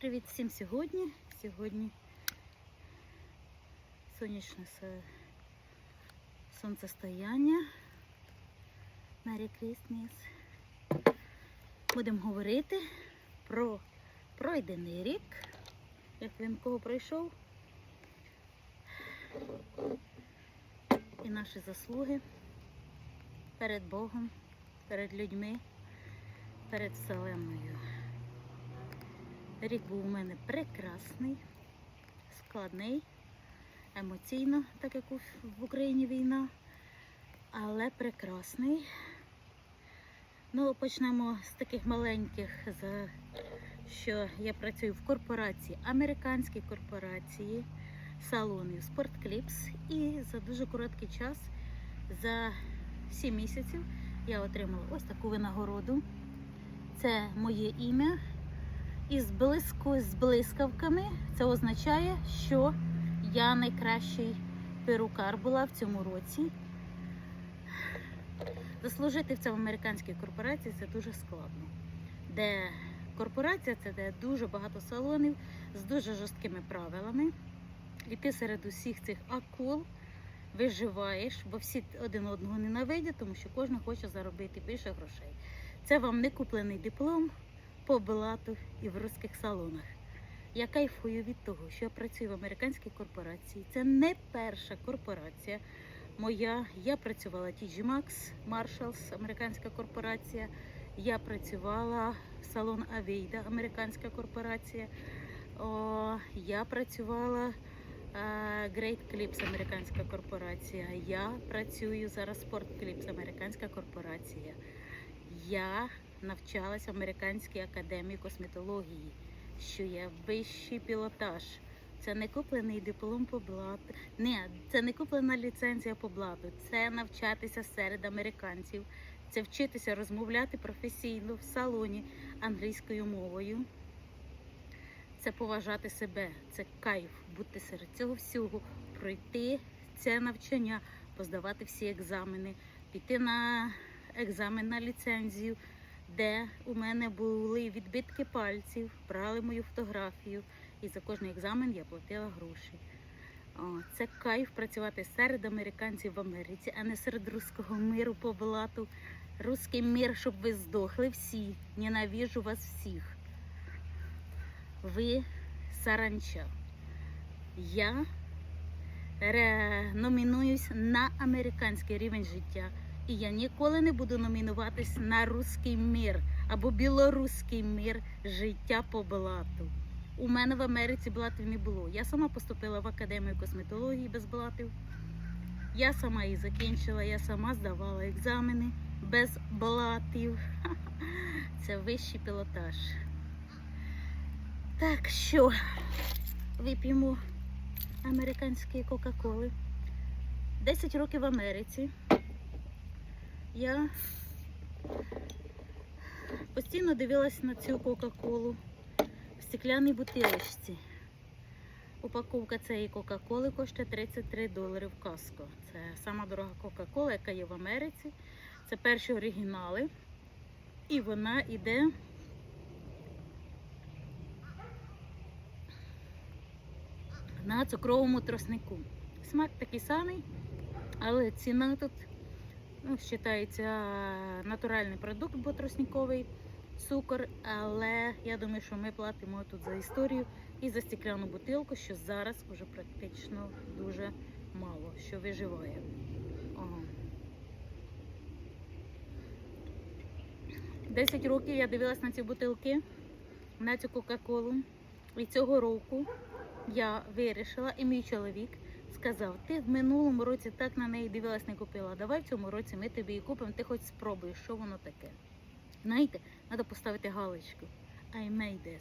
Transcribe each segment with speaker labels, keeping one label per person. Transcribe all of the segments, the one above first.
Speaker 1: Привіт всім сьогодні. Сьогодні сонячне сонцестояння. Merry Christmas. Будемо говорити про пройдений рік, як він кого пройшов. І наші заслуги перед Богом, перед людьми, перед Вселенною. Рік був у мене прекрасний, складний, емоційно, так як в Україні війна, але прекрасний. Ну, почнемо з таких маленьких, що я працюю в корпорації, американській корпорації салонів Спорткліпс. І за дуже короткий час, за 7 місяців, я отримала ось таку винагороду. Це моє ім'я. І з блиску з блискавками це означає, що я найкращий перукар була в цьому році. Заслужити в цьому американській корпорації це дуже складно. Де корпорація це де дуже багато салонів з дуже жорсткими правилами. І ти серед усіх цих акул виживаєш, бо всі один одного ненавидять, тому що кожен хоче заробити більше грошей. Це вам не куплений диплом по і в русських салонах. Я кайфую від того, що я працюю в американській корпорації. Це не перша корпорація моя. Я працювала TG Maxx, Marshalls, американська корпорація. Я працювала в салон Авейда, американська корпорація. О, я працювала е, Great Clips, американська корпорація. Я працюю зараз Sport Clips, американська корпорація. Я навчалась в американській академії косметології, що є вищий пілотаж. Це не куплений диплом по блату. Ні, це не куплена ліцензія по блату. Це навчатися серед американців. Це вчитися розмовляти професійно в салоні англійською мовою. Це поважати себе, це кайф бути серед цього всього, пройти це навчання, поздавати всі екзамени, піти на екзамен на ліцензію, де у мене були відбитки пальців, брали мою фотографію, і за кожний екзамен я платила гроші. Це кайф працювати серед американців в Америці, а не серед руського миру по блату. Руський мир, щоб ви здохли всі. Ненавіжу вас всіх. Ви саранча. Я ре- номінуюсь на американський рівень життя. І я ніколи не буду номінуватись на руський мир або білоруський мир життя по блату. У мене в Америці блатів не було. Я сама поступила в академію косметології без блатів. Я сама її закінчила, я сама здавала екзамени без блатів. Це вищий пілотаж. Так що вип'ємо американської Кока-Коли. 10 років в Америці. Я постійно дивилась на цю Кока-Колу в стеклянній бутилочці. Упаковка цієї Кока-Коли коштує 33 долари в Каско. Це сама дорога Кока-Кола, яка є в Америці. Це перші оригінали. І вона йде на цукровому троснику. Смак такий самий, але ціна тут ну, вважається натуральний продукт, бо тросниковий цукор. Але я думаю, що ми платимо тут за історію і за стекляну бутилку, що зараз вже практично дуже мало що виживає. Ага. 10 років я дивилась на ці бутилки, на цю Кока-Колу. І цього року я вирішила, і мій чоловік сказав: ти в минулому році так на неї дивилась, не купила. Давай в цьому році ми тобі її купимо, ти хоч спробуєш, що воно таке. Знаєте, треба поставити галочку. I made this.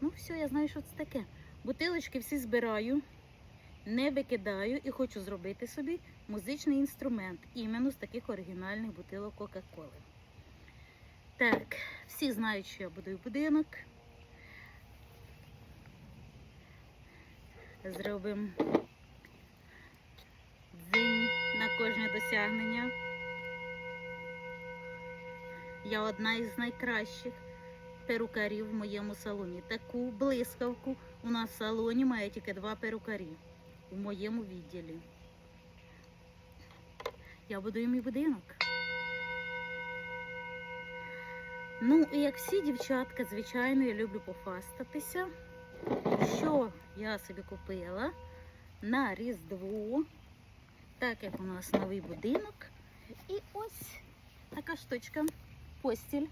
Speaker 1: Ну, все, я знаю, що це таке. Бутилочки всі збираю, не викидаю і хочу зробити собі музичний інструмент іменно з таких оригінальних бутилок Кока-Коли. Так, всі знають, що я будую будинок. Зробимо дзинь на кожне досягнення. Я одна із найкращих перукарів в моєму салоні. Таку блискавку у нас в салоні має тільки два перукарі у моєму відділі. Я будую мій будинок. Ну, і як всі дівчатка, звичайно, я люблю пофастатися. Що я собі купила на Різдво, так як у нас новий будинок. І ось така штучка, постіль,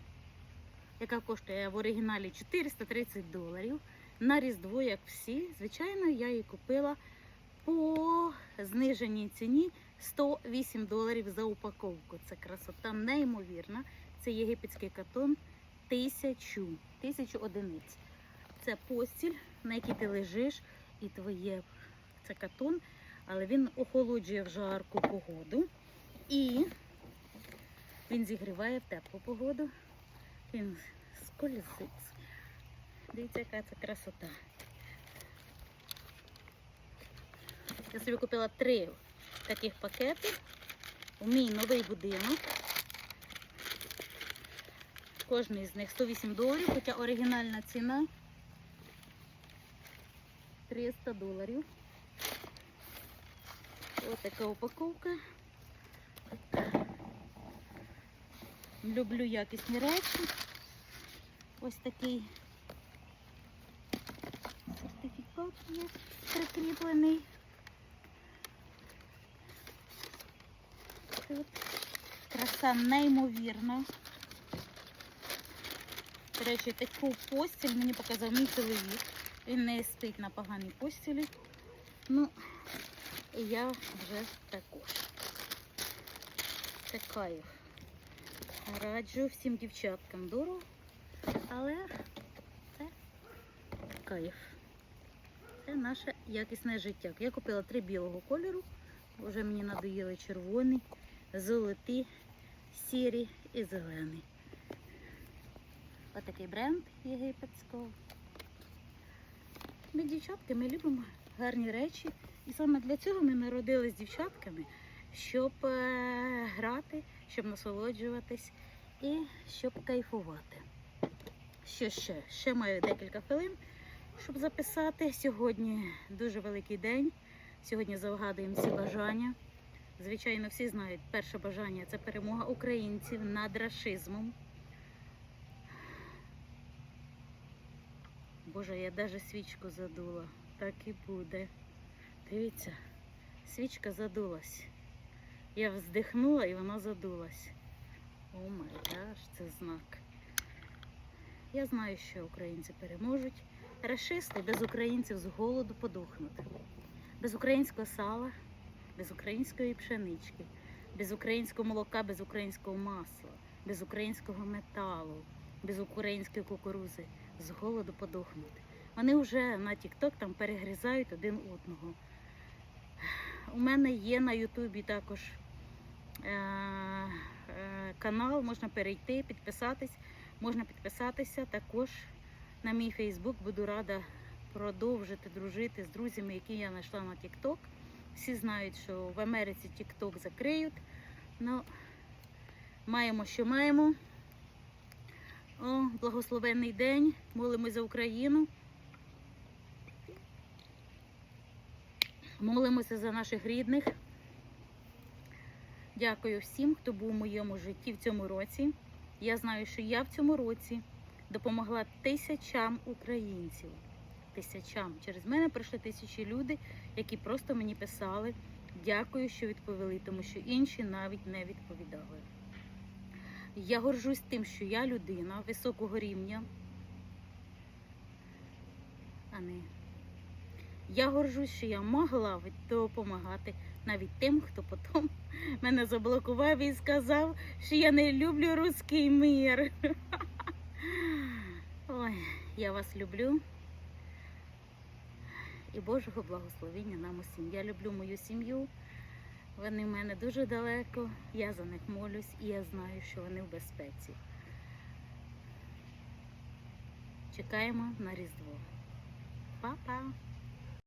Speaker 1: яка коштує в оригіналі 430 доларів. На Різдво, як всі, звичайно, я її купила по зниженій ціні 108 доларів за упаковку. Це красота неймовірна. Це єгипетський катон тисячу, тисячу одиниць. Це постіль, на якій ти лежиш, і твоє це катон, але він охолоджує в жарку погоду. І він зігріває в теплу погоду. Він скользить. Дивіться, яка це красота. Я собі купила три таких пакети у мій новий будинок. Кожний з них 108 доларів, хоча оригінальна ціна 300 доларів. Ось така упаковка. Люблю якісні речі. Ось такий сертифікат є прикріплений. Тут краса неймовірна. До речі, таку постіль мені показав мій чоловік. Він не спить на поганій постілі. Ну, і я вже також. Це кайф. Раджу всім дівчаткам дорого, але це кайф. Це наше якісне життя. Я купила три білого кольору. Вже мені надоїли червоний, золотий, сірі і зелений. Отакий бренд єгипетського. Ми дівчатки, ми любимо гарні речі. І саме для цього ми народились дівчатками, щоб е, грати, щоб насолоджуватись і щоб кайфувати. Що ще? Ще маю декілька хвилин, щоб записати. Сьогодні дуже великий день. Сьогодні завгадуємо всі бажання. Звичайно, всі знають, перше бажання це перемога українців над рашизмом. Боже, я навіть свічку задула. Так і буде. Дивіться, свічка задулась. Я вздихнула і вона задулась. О май гаш, це знак. Я знаю, що українці переможуть. Рашисти без українців з голоду подохнуть. Без українського сала, без української пшенички, без українського молока, без українського масла, без українського металу, без української кукурузи з голоду подохнути. Вони вже на TikTok там перегризають один одного. У мене є на Ютубі також е- е- канал, можна перейти, підписатись. Можна підписатися також на мій Фейсбук. Буду рада продовжити дружити з друзями, які я знайшла на TikTok. Всі знають, що в Америці TikTok закриють. Ну, маємо, що маємо. О, благословенний день. Молимось за Україну. Молимося за наших рідних. Дякую всім, хто був у моєму житті в цьому році. Я знаю, що я в цьому році допомогла тисячам українців. Тисячам. Через мене пройшли тисячі людей, які просто мені писали. Дякую, що відповіли, тому що інші навіть не відповідали. Я горжусь тим, що я людина високого рівня. А не. Я горжусь, що я могла допомагати навіть тим, хто потім мене заблокував і сказав, що я не люблю руський мир. Ой, я вас люблю. І Божого благословення нам усім. Я люблю мою сім'ю. Вони в мене дуже далеко. Я за них молюсь і я знаю, що вони в безпеці. Чекаємо на Різдво. Па-па!